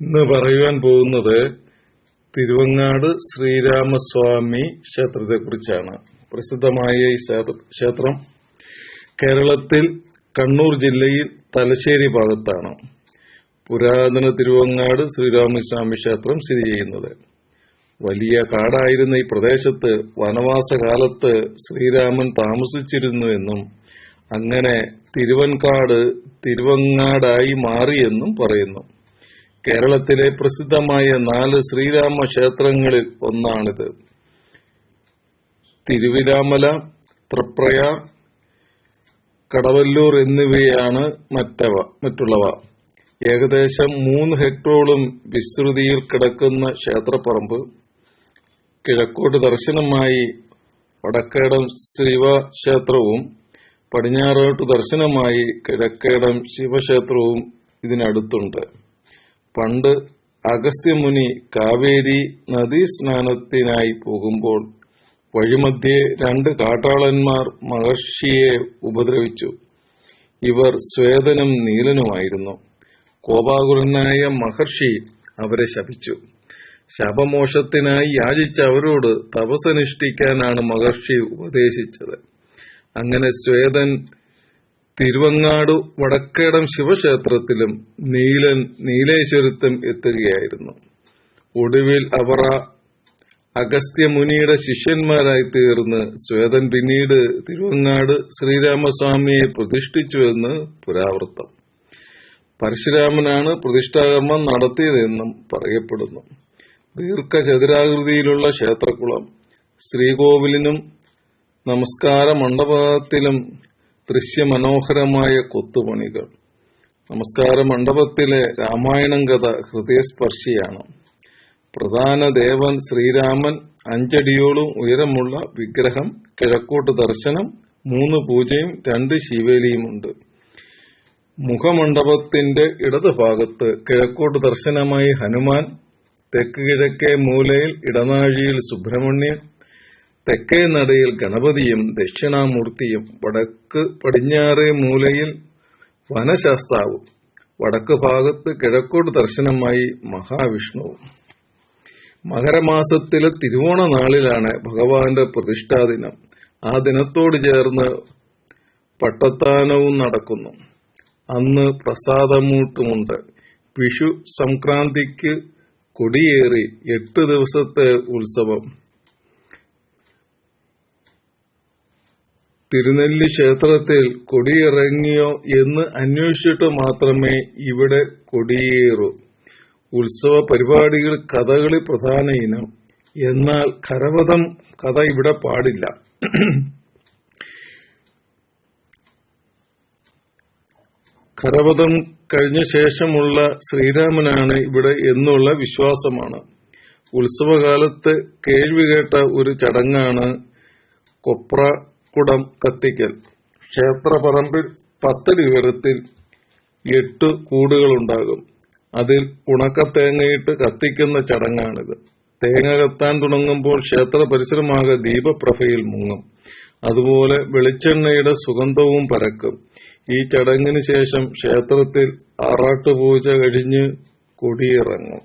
ഇന്ന് പറയുവാൻ പോകുന്നത് തിരുവങ്ങാട് ശ്രീരാമസ്വാമി ക്ഷേത്രത്തെക്കുറിച്ചാണ്. പ്രസിദ്ധമായ ഈ ക്ഷേത്രം കേരളത്തിൽ കണ്ണൂർ ജില്ലയിൽ തലശ്ശേരി ഭാഗത്താണ്. പുരാതന തിരുവങ്ങാട് ശ്രീരാമസ്വാമി ക്ഷേത്രം സ്ഥിതി ചെയ്യുന്നത്. വലിയ കാടായിരുന്ന ഈ പ്രദേശത്ത് വനവാസകാലത്ത് ശ്രീരാമൻ താമസിച്ചിരുന്നു എന്നും അങ്ങനെ തിരുവൻകാട് തിരുവങ്ങാടായി മാറിയെന്നും പറയുന്നു. കേരളത്തിലെ പ്രസിദ്ധമായ നാല് ശ്രീരാമ ക്ഷേത്രങ്ങളിൽ ഒന്നാണിത്. തിരുവിരാമല ത്രപ്രയ കടവല്ലൂർ എന്നിവയാണ് മറ്റവ മറ്റുള്ളവ. ഏകദേശം മൂന്ന് ഹെക്ടറോളം വിസ്തൃതിയിൽ കിടക്കുന്ന ക്ഷേത്രപ്പറമ്പ്. കിഴക്കോട്ട് ദർശനമായി വടക്കേടം ശിവക്ഷേത്രവും പടിഞ്ഞാറോട്ട് ദർശനമായി കിഴക്കേടം ശിവക്ഷേത്രവും ഇതിനടുത്തുണ്ട്. പണ്ട് അഗസ്ത്യമുനി കാവേരി നദീസ്നാനത്തിനായി പോകുമ്പോൾ വഴിമധ്യേ രണ്ട് കാട്ടാളന്മാർ മഹർഷിയെ ഉപദ്രവിച്ചു. ഇവർ സ്വേതനും നീലനുമായിരുന്നു. കോപാകുലനായ മഹർഷി അവരെ ശപിച്ചു. ശപമോഷത്തിനായി യാചിച്ച അവരോട് തപസനുഷ്ഠിക്കാനാണ് മഹർഷി ഉപദേശിച്ചത്. അങ്ങനെ സ്വേദൻ തിരുവങ്ങാട് വടക്കേടം ശിവക്ഷേത്രത്തിലും നീലൻ നീലേശ്വരത്തും എത്തുകയായിരുന്നു. ഒടുവിൽ അവർ അഗസ്ത്യമുനിയുടെ ശിഷ്യന്മാരായി തീർന്ന് ശ്വേതൻ പിന്നീട് തിരുവങ്ങാട് ശ്രീരാമസ്വാമിയെ പ്രതിഷ്ഠിച്ചുവെന്ന് പുരാവൃത്തം. പരശുരാമനാണ് പ്രതിഷ്ഠാകർമ്മം നടത്തിയതെന്നും പറയപ്പെടുന്നു. ദീർഘചതുരാകൃതിയിലുള്ള ക്ഷേത്രക്കുളം ശ്രീകോവിലിനും നമസ്കാര മണ്ഡപത്തിലും ദൃശ്യമനോഹരമായ കൊത്തുപണികൾ. നമസ്കാര മണ്ഡപത്തിലെ രാമായണം കഥ ഹൃദയസ്പർശിയാണ്. പ്രധാന ദേവൻ ശ്രീരാമൻ അഞ്ചടിയോളം ഉയരമുള്ള വിഗ്രഹം കിഴക്കോട്ട് ദർശനം മൂന്ന് പൂജയും രണ്ട് ശിവേലിയുമുണ്ട്. മുഖമണ്ഡപത്തിന്റെ ഇടതുഭാഗത്ത് കിഴക്കോട്ട് ദർശനമായി ഹനുമാൻ തെക്ക് കിഴക്കേ മൂലയിൽ ഇടനാഴിയിൽ സുബ്രഹ്മണ്യൻ തെക്കേ നടയിൽ ഗണപതിയും ദക്ഷിണാമൂർത്തിയും വടക്ക് പടിഞ്ഞാറേ മൂലയിൽ വനശാസ്താവും വടക്ക് ഭാഗത്ത് കിഴക്കോട് ദർശനമായി മഹാവിഷ്ണുവും. മകരമാസത്തിലെ തിരുവോണ നാളിലാണ് ഭഗവാന്റെ പ്രതിഷ്ഠാദിനം ആ ദിനത്തോട് ചേർന്ന് പട്ടത്താനവും നടക്കുന്നു. അന്ന് പ്രസാദമൂട്ടുമുണ്ട്. വിഷു സംക്രാന്തിക്ക് കൊടിയേറി എട്ട് ദിവസത്തെ ഉത്സവം. തിരുനെല്ലി ക്ഷേത്രത്തിൽ കൊടിയിറങ്ങിയോ എന്ന് അന്വേഷിച്ചിട്ട് മാത്രമേ ഇവിടെ കൊടിയേറൂ. ഉത്സവ പരിപാടികൾ കഥകളി പ്രധാന ഇനം. എന്നാൽ കരവധം കഥ ഇവിടെ പാടില്ല. കരവധം കഴിഞ്ഞ ശേഷമുള്ള ശ്രീരാമനാണ് ഇവിടെ എന്നുള്ള വിശ്വാസമാണ്. ഉത്സവകാലത്ത് കേൾവി കേട്ട ഒരു ചടങ്ങാണ് കൊപ്രക്കുടം കത്തിക്കൽ. ക്ഷേത്രപറമ്പിൽ പത്തടി ഉയരത്തിൽ എട്ട് കൂടുകളുണ്ടാകും. അതിൽ ഉണക്കത്തേങ്ങയിട്ട് കത്തിക്കുന്ന ചടങ്ങാണിത്. തേങ്ങ കത്താൻ തുടങ്ങുമ്പോൾ ക്ഷേത്ര പരിസരമാകെ ദീപപ്രഭയിൽ മുങ്ങും. അതുപോലെ വെളിച്ചെണ്ണയുടെ സുഗന്ധവും പരക്കും. ഈ ചടങ്ങിന് ശേഷം ക്ഷേത്രത്തിൽ ആറാട്ടുപൂജ കഴിഞ്ഞ് കൊടിയിറങ്ങും.